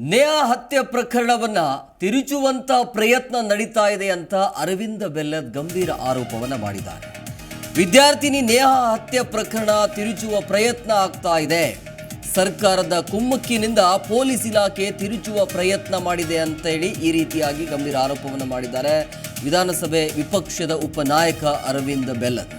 ನೇಹಾ ಹತ್ಯೆ ಪ್ರಕರಣವನ್ನ ತಿರುಚುವಂತ ಪ್ರಯತ್ನ ನಡೀತಾ ಇದೆ ಅಂತ ಅರವಿಂದ ಬೆಲ್ಲದ್ ಗಂಭೀರ ಆರೋಪವನ್ನ ಮಾಡಿದ್ದಾರೆ. ವಿದ್ಯಾರ್ಥಿನಿ ನೇಹಾ ಹತ್ಯೆ ಪ್ರಕರಣ ತಿರುಚುವ ಪ್ರಯತ್ನ ಆಗ್ತಾ ಇದೆ. ಸರ್ಕಾರದ ಕುಮ್ಮಕ್ಕಿನಿಂದ ಪೊಲೀಸ್ ಇಲಾಖೆ ತಿರುಚುವ ಪ್ರಯತ್ನ ಮಾಡಿದೆ ಅಂತ ಹೇಳಿ ಈ ರೀತಿಯಾಗಿ ಗಂಭೀರ ಆರೋಪವನ್ನು ಮಾಡಿದ್ದಾರೆ ವಿಧಾನಸಭೆ ವಿಪಕ್ಷದ ಉಪನಾಯಕ ಅರವಿಂದ ಬೆಲ್ಲದ್.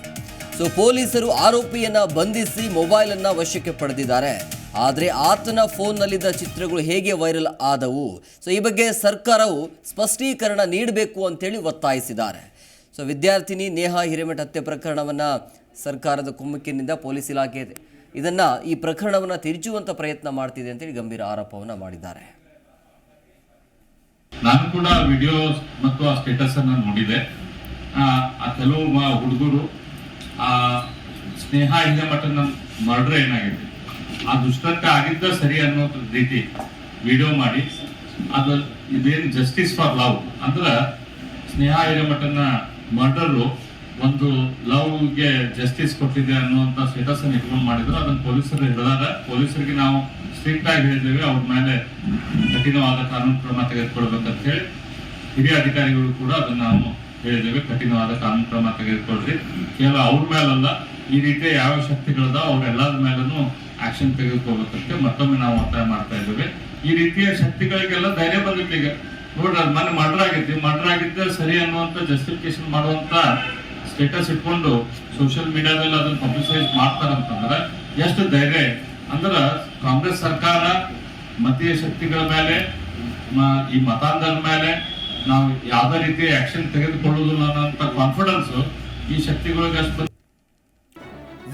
ಸೊ ಪೊಲೀಸರು ಆರೋಪಿಯನ್ನ ಬಂಧಿಸಿ ಮೊಬೈಲ್ ಅನ್ನ ವಶಕ್ಕೆ ಪಡೆದಿದ್ದಾರೆ. ಆದರೆ ಆತನ ಫೋನ್ನಲ್ಲಿದ್ದ ಚಿತ್ರಗಳು ಹೇಗೆ ವೈರಲ್ ಆದವು? ಸೊ ಈ ಬಗ್ಗೆ ಸರ್ಕಾರವು ಸ್ಪಷ್ಟೀಕರಣ ನೀಡಬೇಕು ಅಂತೇಳಿ ಒತ್ತಾಯಿಸಿದ್ದಾರೆ. ಸೊ ವಿದ್ಯಾರ್ಥಿನಿ ನೇಹಾ ಹಿರೇಮಠ ಹತ್ಯೆ ಪ್ರಕರಣವನ್ನ ಸರ್ಕಾರದ ಕುಮ್ಮಕ್ಕಿನಿಂದ ಪೊಲೀಸ್ ಇಲಾಖೆ ಇದನ್ನ ಈ ಪ್ರಕರಣವನ್ನು ತಿರುಚುವಂಥ ಪ್ರಯತ್ನ ಮಾಡ್ತಿದೆ ಅಂತೇಳಿ ಗಂಭೀರ ಆರೋಪವನ್ನು ಮಾಡಿದ್ದಾರೆ. ನಾನು ಕೂಡ ವಿಡಿಯೋ ಮತ್ತು ಆ ಸ್ಟೇಟಸ್ ಅನ್ನ ನೋಡಿದೆ. ಆ ಕೆಲವು ಹುಡುಗರು, ಆ, ಸ್ನೇಹ ಹಿರೇಮಠನ ಮರ್ಡರ್ ಏನಾಗಿದೆ? ಆ ದುಷ್ಕೃತ್ಯ ಆಗಿದ್ದ ಸರಿ ಅನ್ನೋ ರೀತಿ ವಿಡಿಯೋ ಮಾಡಿ, ಅದು ಇದೇನು ಜಸ್ಟಿಸ್ ಫಾರ್ ಲವ್ ಅಂದ್ರೆ ಸ್ನೇಹ ಹಿರೇಮಠನ ಮರ್ಡರು ಒಂದು ಲವ್ಗೆ ಜಸ್ಟಿಸ್ ಕೊಟ್ಟಿದೆ ಅನ್ನುವಂತ ಸ್ಟೇಟಸ್ ಅನ್ನು ಇಟ್ಕೊಂಡು ಮಾಡಿದ್ರು. ಅದನ್ನ ಪೊಲೀಸರು ಹಿಡಿದಾಗ, ಪೊಲೀಸರಿಗೆ ನಾವು ಸ್ಟ್ರಿಕ್ಟ್ ಆಗಿ ಹೇಳಿದ್ದೇವೆ, ಅವ್ರ ಮೇಲೆ ಕಠಿಣವಾದ ಕಾನೂನು ಕ್ರಮ ತೆಗೆದುಕೊಳ್ಬೇಕಂತ ಹೇಳಿ ಹಿರಿಯ ಅಧಿಕಾರಿಗಳು ಕೂಡ ಅದನ್ನ ನಾವು ಹೇಳಿದ್ದೇವೆ, ಕಠಿಣವಾದ ಕಾನೂನು ಕ್ರಮ ತೆಗೆದುಕೊಳ್ರಿ. ಕೇವಲ ಅವ್ರ ಮೇಲಲ್ಲ, ಈ ರೀತಿಯ ಯಾವ ಶಕ್ತಿಗಳದ ಅವರೆಲ್ಲರ ಮೇಲೂ ಆಕ್ಷನ್ ತೆಗೆದುಕೋಬೇಕಂತೆ ಮತ್ತೊಮ್ಮೆ ನಾವು ಒತ್ತಾಯ ಮಾಡ್ತಾ ಇದ್ದೇವೆ. ಈ ರೀತಿಯ ಶಕ್ತಿಗಳಿಗೆಲ್ಲ ಧೈರ್ಯ ಬಂದಿತ್ತು ಈಗ. ನೋಡ್ರಿ, ಅದು ಮನೆ ಮರ್ಡರ್ ಆಗಿತ್ತು. ಮರ್ಡರ್ ಆಗಿದ್ದೆ ಸರಿ ಅನ್ನುವಂತ ಜಸ್ಟಿಫಿಕೇಶನ್ ಮಾಡುವಂತ ಸ್ಟೇಟಸ್ ಇಟ್ಕೊಂಡು ಸೋಷಿಯಲ್ ಮೀಡಿಯಾದಲ್ಲಿ ಅದನ್ನ ಪಬ್ಲಿಸೈಸ್ ಮಾಡ್ತಾರಂತಂದ್ರೆ ಎಷ್ಟು ಧೈರ್ಯ ಅಂದ್ರ ಕಾಂಗ್ರೆಸ್ ಸರ್ಕಾರ ಮತೀಯ ಶಕ್ತಿಗಳ ಮೇಲೆ ಈ ಮತಾಂಧರ ಮೇಲೆ ನಾವು ಯಾವ್ದೇ ರೀತಿ ಆಕ್ಷನ್ ತೆಗೆದುಕೊಳ್ಳೋದಿಲ್ಲ ಅನ್ನೋಂಥ ಕಾನ್ಫಿಡೆನ್ಸ್ ಈ ಶಕ್ತಿಗಳಿಗೆ ಅಷ್ಟು